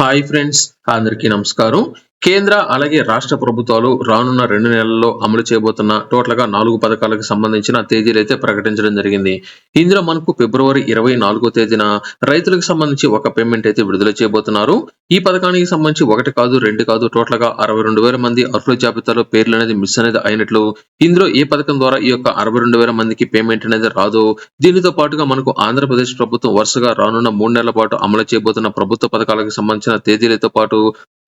Hi friends అందరికీ నమస్కారం. కేంద్ర అలాగే రాష్ట్ర ప్రభుత్వాలు రానున్న రెండు నెలల్లో అమలు చేయబోతున్న టోటల్గా నాలుగు పథకాలకు సంబంధించిన తేదీలు అయితే ప్రకటించడం జరిగింది. ఇందులో మనకు ఫిబ్రవరి ఇరవై నాలుగో తేదీన రైతులకు సంబంధించి ఒక పేమెంట్ అయితే విడుదల చేయబోతున్నారు. ఈ పథకానికి సంబంధించి ఒకటి కాదు రెండు కాదు టోటల్గా అరవై రెండు వేల మంది అర్హుల జాబితాలో పేర్లు అనేది మిస్ అనేది అయినట్లు ఇందులో ఏ పథకం ద్వారా ఈ యొక్క అరవై రెండు వేల మందికి పేమెంట్ అనేది రాదు. దీనితో పాటుగా మనకు ఆంధ్రప్రదేశ్ ప్రభుత్వం వరుసగా రానున్న మూడు నెలల పాటు అమలు చేయబోతున్న ప్రభుత్వ పథకాలకు సంబంధించిన తేదీలతో పాటు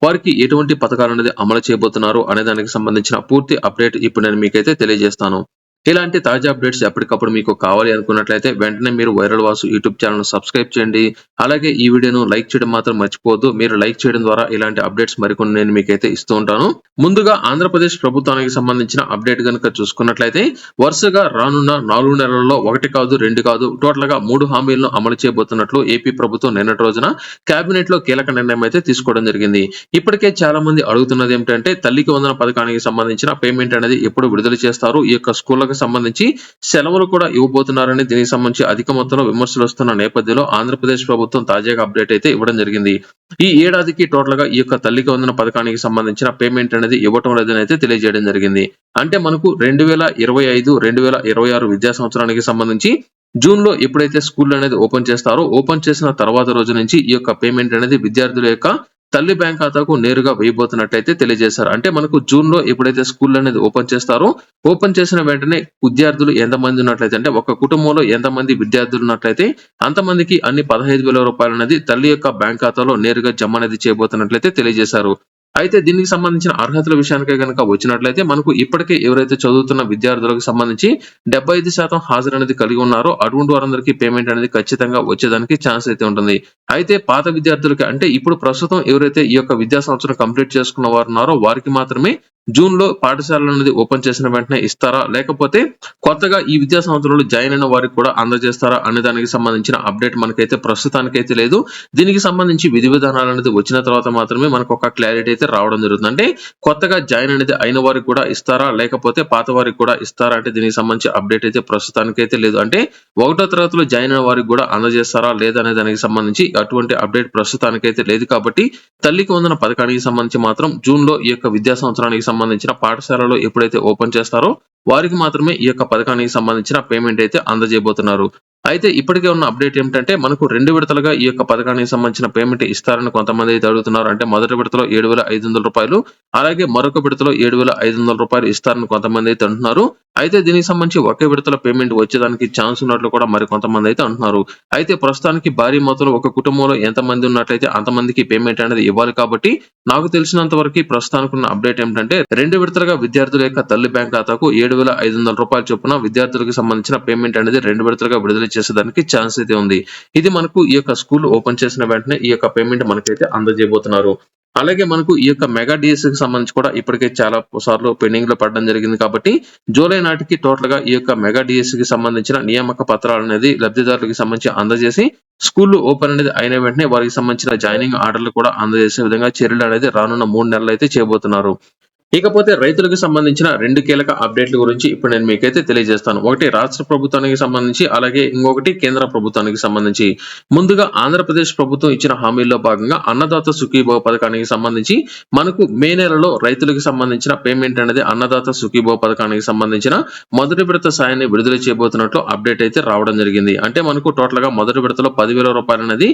వారికి ఎటువంటి పథకాలు అనేది అమలు చేయబోతున్నారు అనే దానికి సంబంధించిన పూర్తి అప్డేట్ ఇప్పుడు నేను మీకైతే తెలియజేస్తాను. ఇలాంటి తాజా అప్డేట్స్ ఎప్పటికప్పుడు మీకు కావాలి అనుకున్నట్లయితే వెంటనే మీరు viral Vasu YouTube channel subscribe చేయండి. అలాగే ఈ వీడియోను లైక్ చేయడం మాత్రం మర్చిపోవద్దు. మీరు లైక్ చేయడం ద్వారా ఇలాంటి అప్డేట్స్ మరికొన్ని నేను మీకైతే ఇస్తూ ఉంటాను. ముందుగా ఆంధ్రప్రదేశ్ ప్రభుత్వానికి సంబంధించిన అప్డేట్ కనుక చూసుకున్నట్లయితే వరుసగా రానున్న నాలుగు నెలల్లో ఒకటి కాదు రెండు కాదు టోటల్గా మూడు హామీలను అమలు చేయబోతున్నట్లు ఏపీ ప్రభుత్వం నిన్నటి రోజున కేబినెట్లో కీలక నిర్ణయం అయితే తీసుకోవడం జరిగింది. ఇప్పటికే చాలా మంది అడుగుతున్నది ఏమిటంటే తల్లికి వందన పథకానికి సంబంధించిన పేమెంట్ అనేది ఎప్పుడు విడుదల చేస్తారు? ఈ యొక్క స్కూళ్ళకు సంబంధించి సెలవులు కూడా ఇవ్వబోతున్నారని దీనికి సంబంధించి అధిక మొత్తంలో విమర్శలు వస్తున్న నేపథ్యంలో ఆంధ్రప్రదేశ్ ప్రభుత్వం తాజాగా అప్డేట్ అయితే ఇవ్వడం జరిగింది. ఈ ఏడాదికి టోటల్గా ఈ యొక్క తల్లికి వందన పథకానికి సంబంధించిన పేమెంట్ అనేది ఇవ్వటం లేదని అయితే తెలియజేయడం జరిగింది. అంటే మనకు రెండు వేల ఇరవై ఐదు రెండు వేల ఇరవై ఆరు విద్యా సంవత్సరానికి సంబంధించి జూన్లో ఎప్పుడైతే స్కూల్ అనేది ఓపెన్ చేస్తారో ఓపెన్ చేసిన తర్వాత రోజు నుంచి ఈ యొక్క పేమెంట్ అనేది విద్యార్థుల యొక్క తల్లి బ్యాంక్ ఖాతాకు నేరుగా వేయబోతున్నట్టయితే తెలియజేశారు. అంటే మనకు జూన్లో ఎప్పుడైతే స్కూల్ అనేది ఓపెన్ చేస్తారో ఓపెన్ చేసిన వెంటనే విద్యార్థులు ఎంతమంది ఉన్నట్లయితే అంటే ఒక కుటుంబంలో ఎంతమంది విద్యార్థులు ఉన్నట్లయితే అంతమందికి అన్ని పదహైదు వేల రూపాయలు అనేది తల్లి యొక్క బ్యాంక్ ఖాతాలో నేరుగా జమ అనేది చేయబోతున్నట్లయితే తెలియజేశారు. అయితే దీనికి సంబంధించిన అర్హతల విషయానికే కనుక వచ్చినట్లయితే మనకు ఇప్పటికే ఎవరైతే చదువుతున్న విద్యార్థులకు సంబంధించి డెబ్బై ఐదు శాతం హాజరు అనేది కలిగి ఉన్నారో అటువంటి వారందరికీ పేమెంట్ అనేది ఖచ్చితంగా వచ్చేదానికి ఛాన్స్ అయితే ఉంటుంది. అయితే పాత విద్యార్థులకి అంటే ఇప్పుడు ప్రస్తుతం ఎవరైతే ఈ యొక్క విద్యా సంవత్సరం కంప్లీట్ చేసుకున్న వారు ఉన్నారో వారికి మాత్రమే జూన్లో పాఠశాలలు అనేది ఓపెన్ చేసిన వెంటనే ఇస్తారా? లేకపోతే కొత్తగా ఈ విద్యా సంవత్సరంలో జాయిన్ అయిన వారికి కూడా అందజేస్తారా? అనే దానికి సంబంధించిన అప్డేట్ మనకైతే ప్రస్తుతానికైతే లేదు. దీనికి సంబంధించి విధి విధానాలు అనేది వచ్చిన తర్వాత మాత్రమే మనకు ఒక క్లారిటీ అయితే రావడం జరుగుతుంది. అంటే కొత్తగా జాయిన్ అనేది అయిన వారికి కూడా ఇస్తారా? లేకపోతే పాత వారికి కూడా ఇస్తారా? అంటే దీనికి సంబంధించి అప్డేట్ అయితే ప్రస్తుతానికైతే లేదు. అంటే ఒకటో తరగతిలో జాయిన్ అయిన వారికి కూడా అందజేస్తారా? లేదనే దానికి సంబంధించి అటువంటి అప్డేట్ ప్రస్తుతానికైతే లేదు. కాబట్టి తల్లికి వందన పథకానికి సంబంధించి మాత్రం జూన్లో ఈ యొక్క విద్యా సంవత్సరానికి సంబంధించిన పాఠశాలలో ఎప్పుడైతే ఓపెన్ చేస్తారో వారికి మాత్రమే ఈ యొక్క పథకానికి సంబంధించిన పేమెంట్ అయితే అందజేయబోతున్నారు. అయితే ఇప్పటికే ఉన్న అప్డేట్ ఏమిటంటే మనకు రెండు విడతలుగా ఈ యొక్క పథకానికి సంబంధించిన పేమెంట్ ఇస్తారని కొంతమంది అయితే అడుగుతున్నారు. అంటే మొదటి విడతలో ఏడు వేల ఐదు వందల రూపాయలు అలాగే మరొక విడతలో ఏడు వేల ఐదు వందల రూపాయలు ఇస్తారని కొంతమంది అయితే అంటున్నారు. అయితే దీనికి సంబంధించి ఒకే విడతల పేమెంట్ వచ్చేదానికి ఛాన్స్ ఉన్నట్లు కూడా మరి కొంతమంది అయితే అంటున్నారు. అయితే ప్రస్తుతానికి భారీ మొత్తంలో ఒక కుటుంబంలో ఎంత మంది ఉన్నట్లయితే అంతమందికి పేమెంట్ అనేది ఇవ్వాలి కాబట్టి నాకు తెలిసినంత వరకు ప్రస్తుతానికి ఉన్న అప్డేట్ ఏమిటంటే రెండు విడతలుగా విద్యార్థుల యొక్క తల్లి బ్యాంక్ ఖాతాకు ఏడు వేల ఐదు వందల రూపాయల చొప్పున విద్యార్థులకు సంబంధించిన పేమెంట్ అనేది రెండు విడతలుగా విడుదల చేసేదానికి ఛాన్స్ అయితే ఉంది. ఇది మనకు ఈ యొక్క స్కూల్ ఓపెన్ చేసిన వెంటనే ఈ యొక్క పేమెంట్ మనకైతే అందజేయబోతున్నారు. అలాగే మనకు ఈ యొక్క మెగా డిఎస్కి సంబంధించి కూడా ఇప్పటికే చాలా సార్లు పెండింగ్లో పడడం జరిగింది కాబట్టి జూలై నాటికి టోటల్గా ఈ యొక్క మెగా డిఎస్కి సంబంధించిన నియామక పత్రాలు అనేది లబ్ధిదారులకు సంబంధించి అందజేసి స్కూల్ ఓపెన్ అనేది అయిన వెంటనే వారికి సంబంధించిన జాయినింగ్ ఆర్డర్లు కూడా అందజేసే విధంగా చర్యలు అనేది రానున్న మూడు నెలలు అయితే చేయబోతున్నారు. ఇకపోతే రైతులకు సంబంధించిన రెండు కీలక అప్డేట్ల గురించి ఇప్పుడు నేను మీకైతే తెలియజేస్తాను. ఒకటి రాష్ట్ర ప్రభుత్వానికి సంబంధించి అలాగే ఇంకొకటి కేంద్ర ప్రభుత్వానికి సంబంధించి. ముందుగా ఆంధ్రప్రదేశ్ ప్రభుత్వం ఇచ్చిన హామీల్లో భాగంగా అన్నదాత సుఖీభవ పథకానికి సంబంధించి మనకు మే నెలలో రైతులకు సంబంధించిన పేమెంట్ అనేది అన్నదాత సుఖీభవ పథకానికి సంబంధించిన మొదటి విడత సాయాన్ని విడుదల చేయబోతున్నట్లు అప్డేట్ అయితే రావడం జరిగింది. అంటే మనకు టోటల్గా మొదటి విడతలో పదివేల రూపాయలు అనేది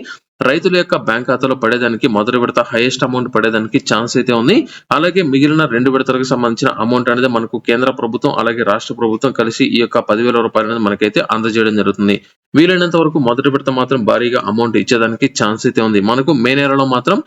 రైతుల యొక్క బ్యాంక్ ఖాతాలో పడేదానికి మొదటి విడత హైయెస్ట్ అమౌంట్ పడేదానికి ఛాన్స్ అయితే ఉంది. అలాగే మిగిలిన రెండు విడతలకు సంబంధించిన అమౌంట్ అనేది మనకు కేంద్ర ప్రభుత్వం అలాగే రాష్ట్ర ప్రభుత్వం కలిసి ఈ యొక్క పదివేల రూపాయలు అనేది మనకైతే అందజేయడం జరుగుతుంది. వీలైనంత వరకు మొదటి విడత మాత్రం భారీగా అమౌంట్ ఇచ్చేదానికి ఛాన్స్ అయితే ఉంది. మనకు మే నెలలో మాత్రం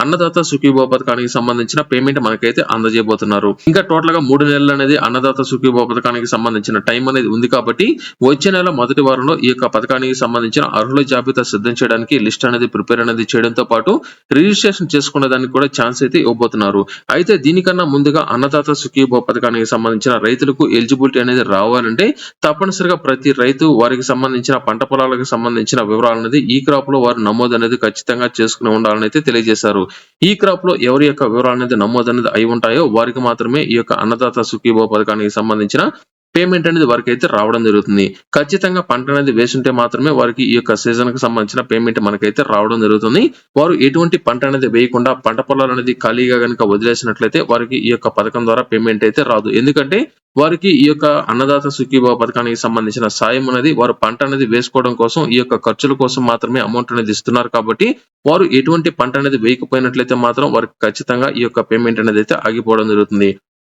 అన్నదాత సుఖీభవ పథకానికి సంబంధించిన పేమెంట్ మనకైతే అందజేయబోతున్నారు. ఇంకా టోటల్గా మూడు నెలలు అనేది అన్నదాత సుఖీభవ పథకానికి సంబంధించిన టైం అనేది ఉంది కాబట్టి వచ్చే నెల మొదటి వారంలో ఈ యొక్క పథకానికి సంబంధించిన అర్హుల జాబితా సిద్ధం చేయడానికి లిస్ట్ అనేది ప్రిపేర్ అనేది చేయడంతో పాటు రిజిస్ట్రేషన్ చేసుకునే దానికి కూడా ఛాన్స్ అయితే ఇవ్వబోతున్నారు. అయితే దీనికన్నా ముందుగా అన్నదాత సుఖీభవ పథకానికి సంబంధించిన రైతులకు ఎలిజిబిలిటీ అనేది రావాలంటే తప్పనిసరిగా ప్రతి రైతు వారికి సంబంధించిన పంట పొలాలకు సంబంధించిన వివరాలు అనేది ఈ క్రాప్లో వారు నమోదు అనేది ఖచ్చితంగా చేసుకుని ఉండాలని అయితే తెలియజేశారు. ఈ క్రాప్లో ఎవరి యొక్క వివరాలు అనేది నమోదు అనేది అయి ఉంటాయో వారికి మాత్రమే ఈ యొక్క అన్నదాత సుఖీభవ పథకానికి సంబంధించిన పేమెంట్ అనేది వారికి అయితే రావడం జరుగుతుంది. ఖచ్చితంగా పంట అనేది వేసుంటే మాత్రమే వారికి ఈ యొక్క సీజన్కి సంబంధించిన పేమెంట్ మనకైతే రావడం జరుగుతుంది. వారు ఎటువంటి పంట అనేది వేయకుండా పంట పొలాలు అనేది ఖాళీగా కనుక వదిలేసినట్లయితే వారికి ఈ యొక్క పథకం ద్వారా పేమెంట్ అయితే రాదు. ఎందుకంటే వారికి ఈ యొక్క అన్నదాత సుఖీభావ పథకానికి సంబంధించిన సాయం అనేది వారు పంట అనేది వేసుకోవడం కోసం ఈ యొక్క ఖర్చుల కోసం మాత్రమే అమౌంట్ అనేది ఇస్తున్నారు కాబట్టి వారు ఎటువంటి పంట అనేది వేయకపోయినట్లయితే మాత్రం వారికి ఖచ్చితంగా ఈ యొక్క పేమెంట్ అనేది అయితే ఆగిపోవడం జరుగుతుంది.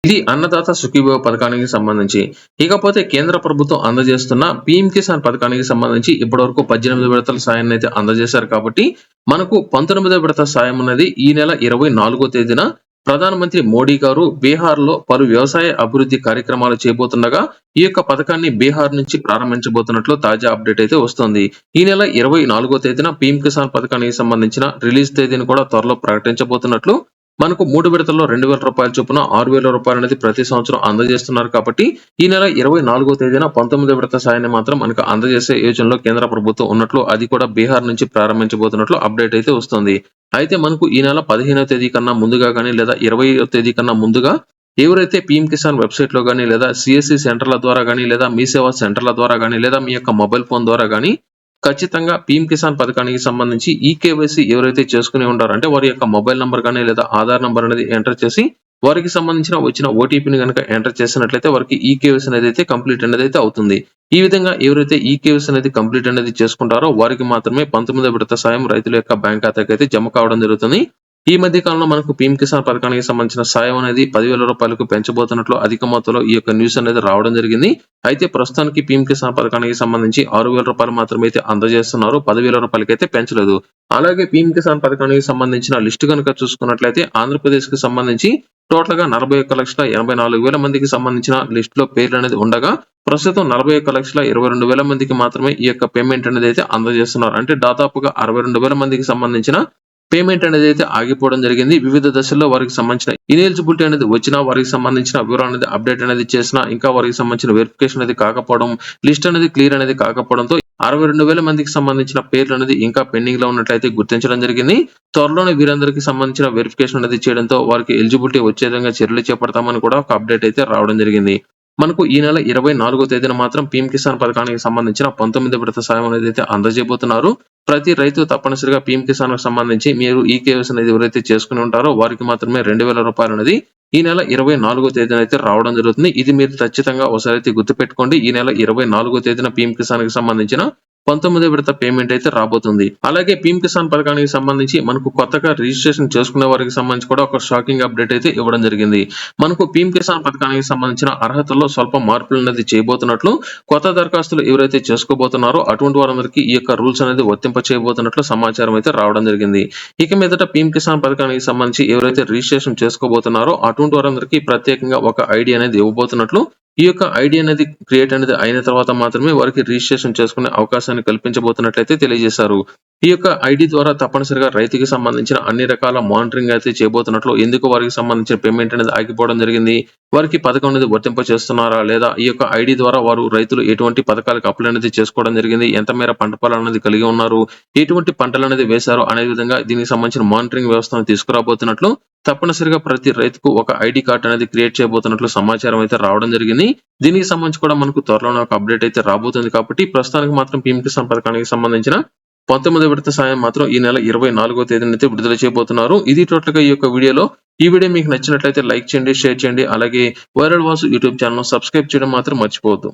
ఇది అన్నదాత సుఖీభవ పథకానికి సంబంధించి. ఇకపోతే కేంద్ర ప్రభుత్వం అందజేస్తున్న పీఎం కిసాన్ పథకానికి సంబంధించి ఇప్పటివరకు పద్దెనిమిది విడతల సాయాన్ని అయితే అందజేశారు కాబట్టి మనకు పంతొమ్మిదో విడత సాయం ఉన్నది ఈ నెల ఇరవై నాలుగో తేదీన. ప్రధానమంత్రి మోడీ గారు బీహార్లో పలు వ్యవసాయ అభివృద్ధి కార్యక్రమాలు చేయబోతుండగా ఈ యొక్క పథకాన్ని బీహార్ నుంచి ప్రారంభించబోతున్నట్లు తాజా అప్డేట్ అయితే వస్తుంది. ఈ నెల ఇరవై నాలుగో తేదీన పీఎం కిసాన్ పథకానికి సంబంధించిన రిలీజ్ తేదీని కూడా త్వరలో ప్రకటించబోతున్నట్లు మనకు మూడు విడతల్లో రెండు వేల రూపాయల చొప్పున ఆరు వేల రూపాయలు అనేది ప్రతి సంవత్సరం అందజేస్తున్నారు కాబట్టి ఈ నెల ఇరవై నాలుగో తేదీన పంతొమ్మిదో విడత సాయాన్ని మాత్రం మనకు అందజేసే యోజనలో కేంద్ర ప్రభుత్వం ఉన్నట్లు అది కూడా బీహార్ నుంచి ప్రారంభించబోతున్నట్లు అప్డేట్ అయితే వస్తుంది. అయితే మనకు ఈ నెల పదిహేనవ తేదీ కన్నా ముందుగా కానీ లేదా ఇరవై తేదీ కన్నా ముందుగా ఎవరైతే పీఎం కిసాన్ వెబ్సైట్లో కానీ లేదా సిఎస్సి సెంటర్ల ద్వారా కానీ లేదా మీ సేవా సెంటర్ల ద్వారా కానీ లేదా మీ యొక్క మొబైల్ ఫోన్ ద్వారా కానీ ఖచ్చితంగా పీఎం కిసాన్ పథకానికి సంబంధించి ఈ కేవైసీ ఎవరైతే చేసుకుని ఉంటారో అంటే వారి యొక్క మొబైల్ నంబర్ కానీ లేదా ఆధార్ నంబర్ అనేది ఎంటర్ చేసి వారికి సంబంధించిన వచ్చిన ఓటీపీని కనుక ఎంటర్ చేసినట్లయితే వారికి ఈ కేవైసీ అనేది అయితే కంప్లీట్ అనేది అయితే అవుతుంది. ఈ విధంగా ఎవరైతే ఈ కేవైసీ అనేది కంప్లీట్ అనేది చేసుకుంటారో వారికి మాత్రమే పంతొమ్మిదో విడత సాయం రైతుల యొక్క బ్యాంక్ ఖాతాకి అయితే జమ కావడం జరుగుతుంది. ఈ మధ్య కాలంలో మనకు పీఎం కిసాన్ పథకానికి సంబంధించిన సాయం అనేది పదివేల రూపాయలకు పెంచబోతున్నట్లు అధిక మొత్తంలో ఈ యొక్క న్యూస్ అనేది రావడం జరిగింది. అయితే ప్రస్తుతానికి పీఎం కిసాన్ పథకానికి సంబంధించి ఆరు వేల రూపాయలు మాత్రమే అయితే అందజేస్తున్నారు. పదివేల రూపాయలకైతే పెంచలేదు. అలాగే పీఎం కిసాన్ పథకానికి సంబంధించిన లిస్టు కనుక చూసుకున్నట్లయితే ఆంధ్రప్రదేశ్కి సంబంధించి టోటల్గా నలభై ఒక్క లక్షల ఎనభై నాలుగు వేల మందికి సంబంధించిన లిస్ట్లో పేర్లు అనేది ఉండగా ప్రస్తుతం నలభై ఒక్క లక్షల ఇరవై రెండు వేల మందికి మాత్రమే ఈ యొక్క పేమెంట్ అనేది అయితే అందజేస్తున్నారు. అంటే దాదాపుగా అరవై రెండు వేల మందికి సంబంధించిన పేమెంట్ అనేది అయితే ఆగిపోవడం జరిగింది. వివిధ దశల్లో వారికి సంబంధించిన ఇనెలిజిబిలిటీ అనేది వచ్చినా వారికి సంబంధించిన వివరాలు అనేది అప్డేట్ అనేది చేసినా ఇంకా వారికి సంబంధించిన వెరిఫికేషన్ అనేది కాకపోవడం లిస్ట్ అనేది క్లియర్ అనేది కాకపోవడంతో అరవై రెండు వేల మందికి సంబంధించిన పేర్లు అనేది ఇంకా పెండింగ్లో ఉన్నట్లయితే గుర్తించడం జరిగింది. త్వరలోనే వీరందరికీ సంబంధించిన వెరిఫికేషన్ అనేది చేయడంతో వారికి ఎలిజిబిలిటీ వచ్చే విధంగా చర్యలు చేపడతామని కూడా ఒక అప్డేట్ అయితే రావడం జరిగింది. మనకు ఈ నెల ఇరవై నాలుగో తేదీన మాత్రం పీఎం కిసాన్ పథకానికి సంబంధించిన పంతొమ్మిది విడత సాయం అనేది అయితే అందజేయబోతున్నారు. ప్రతి రైతు తప్పనిసరిగా పీఎం కిసాన్కు సంబంధించి మీరు ఈ కేవైసీ అనేది ఎవరైతే చేసుకుని ఉంటారో వారికి మాత్రమే రెండు వేల రూపాయలు అనేది ఈ నెల ఇరవై నాలుగో తేదీన అయితే రావడం జరుగుతుంది. ఇది మీరు ఖచ్చితంగా ఒకసారి అయితే గుర్తుపెట్టుకోండి. ఈ నెల ఇరవై నాలుగో తేదీన పీఎం కిసాన్కి సంబంధించిన పంతొమ్మిదో విడత పేమెంట్ అయితే రాబోతుంది. అలాగే పీఎం కిసాన్ పథకానికి సంబంధించి మనకు కొత్తగా రిజిస్ట్రేషన్ చేసుకునే వారికి సంబంధించి కూడా ఒక షాకింగ్ అప్డేట్ అయితే ఇవ్వడం జరిగింది. మనకు పీఎం కిసాన్ పథకానికి సంబంధించిన అర్హతల్లో స్వల్ప మార్పులు అనేది చేయబోతున్నట్లు కొత్త దరఖాస్తులు ఎవరైతే చేసుకోబోతున్నారో అటువంటి వారందరికీ ఈ యొక్క రూల్స్ అనేది వర్తింప చేయబోతున్నట్లు సమాచారం అయితే రావడం జరిగింది. ఇక మీదట పీఎం కిసాన్ పథకానికి సంబంధించి ఎవరైతే రిజిస్ట్రేషన్ చేసుకోబోతున్నారో అటువంటి వారందరికీ ప్రత్యేకంగా ఒక ఐడి అనేది ఇవ్వబోతున్నట్లు ఈ యొక్క ఐడి అనేది క్రియేట్ అనేది అయిన తర్వాత మాత్రమే వారికి రిజిస్ట్రేషన్ చేసుకునే అవకాశాన్ని కల్పించబోతున్నట్లయితే తెలియజేశారు. ఈ యొక్క ఐడి ద్వారా తప్పనిసరిగా రైతుకి సంబంధించిన అన్ని రకాల మానిటరింగ్ అయితే చేయబోతున్నట్లు ఎందుకు వారికి సంబంధించిన పేమెంట్ అనేది ఆగిపోవడం జరిగింది వారికి పథకం అనేది వర్తింప చేస్తున్నారా లేదా ఈ యొక్క ఐడి ద్వారా వారు రైతులు ఎటువంటి పథకాలకు అప్లై అనేది చేసుకోవడం జరిగింది ఎంత మేర పంట పొలాలు అనేది కలిగి ఉన్నారు ఎటువంటి పంటలు అనేది వేశారు అనే విధంగా దీనికి సంబంధించిన మానిటరింగ్ వ్యవస్థను తీసుకురాబోతున్నట్లు తప్పనిసరిగా ప్రతి రైతుకు ఒక ఐడి కార్డ్ అనేది క్రియేట్ చేయబోతున్నట్లు సమాచారం అయితే రావడం జరిగింది. దీనికి సంబంధించి కూడా మనకు త్వరలోనే ఒక అప్డేట్ అయితే రాబోతుంది కాబట్టి ప్రస్తుతానికి మాత్రం పీఎం సంపర్కానికి సంబంధించిన పంతొమ్మిది విడత సాయం మాత్రం ఈ నెల ఇరవై నాలుగో తేదీన అయితే విడుదల చేయబోతున్నారు. ఇది టోటల్గా ఈ యొక్క వీడియోలో. ఈ వీడియో మీకు నచ్చినట్లయితే లైక్ చేయండి షేర్ చేయండి. అలాగే viral Vasu YouTube channel subscribe చేయడం మాత్రం మర్చిపోవద్దు.